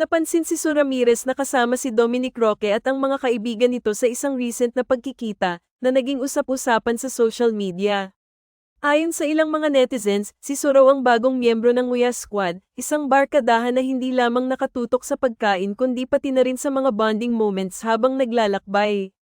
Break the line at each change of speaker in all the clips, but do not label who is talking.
Napansin si Su Ramirez na kasama si Dominic Roque at ang mga kaibigan nito sa isang recent na pagkikita na naging usap-usapan sa social media. Ayon sa ilang mga netizens, si Su raw ang bagong miyembro ng Nguya Squad, isang barkadahan na hindi lamang nakatutok sa pagkain kundi pati na rin sa mga bonding moments habang naglalakbay.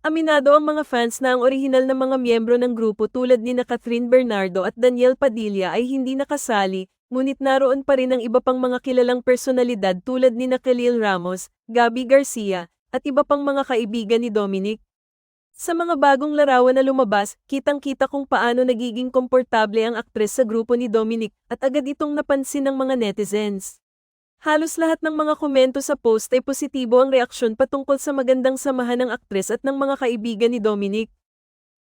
Aminado ang mga fans na ang orihinal na mga miyembro ng grupo tulad ni na Catherine Bernardo at Daniel Padilla ay hindi nakasali, ngunit naroon pa rin ang iba pang mga kilalang personalidad tulad ni na Khalil Ramos, Gabby Garcia, at iba pang mga kaibigan ni Dominic. Sa mga bagong larawan na lumabas, kitang-kita kung paano nagiging komportable ang aktres sa grupo ni Dominic at agad itong napansin ng mga netizens. Halos lahat ng mga komento sa post ay positibo ang reaksyon patungkol sa magandang samahan ng aktres at ng mga kaibigan ni Dominic.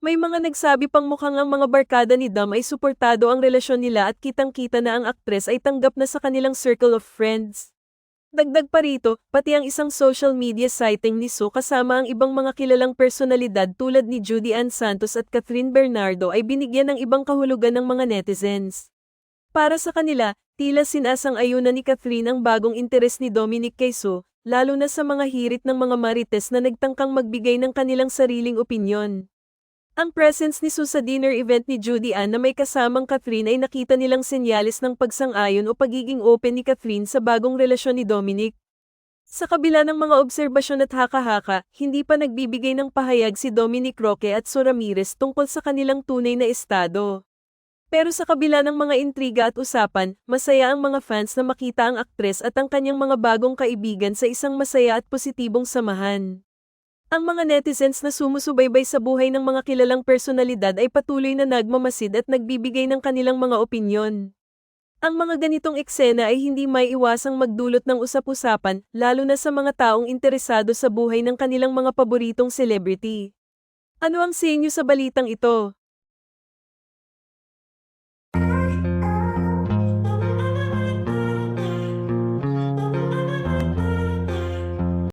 May mga nagsabi pang mukhang ang mga barkada ni Dam ay suportado ang relasyon nila at kitang-kita na ang aktres ay tanggap na sa kanilang circle of friends. Dagdag pa rito, pati ang isang social media sighting ni Su kasama ang ibang mga kilalang personalidad tulad ni Judy Ann Santos at Catherine Bernardo ay binigyan ng ibang kahulugan ng mga netizens. Para sa kanila, tila sinasang ayunan ni Catherine ang bagong interes ni Dominic kay Su, lalo na sa mga hirit ng mga marites na nagtangkang magbigay ng kanilang sariling opinyon. Ang presence ni Su sa dinner event ni Judy Ann na may kasamang Catherine ay nakita nilang senyales ng pagsang-ayon o pagiging open ni Catherine sa bagong relasyon ni Dominic. Sa kabila ng mga obserbasyon at haka-haka, hindi pa nagbibigay ng pahayag si Dominic Roque at Su Ramirez tungkol sa kanilang tunay na estado. Pero sa kabila ng mga intriga at usapan, masaya ang mga fans na makita ang aktres at ang kanyang mga bagong kaibigan sa isang masaya at positibong samahan. Ang mga netizens na sumusubaybay sa buhay ng mga kilalang personalidad ay patuloy na nagmamasid at nagbibigay ng kanilang mga opinyon. Ang mga ganitong eksena ay hindi may iwasang magdulot ng usap-usapan, lalo na sa mga taong interesado sa buhay ng kanilang mga paboritong celebrity. Ano ang sa inyo sa balitang ito?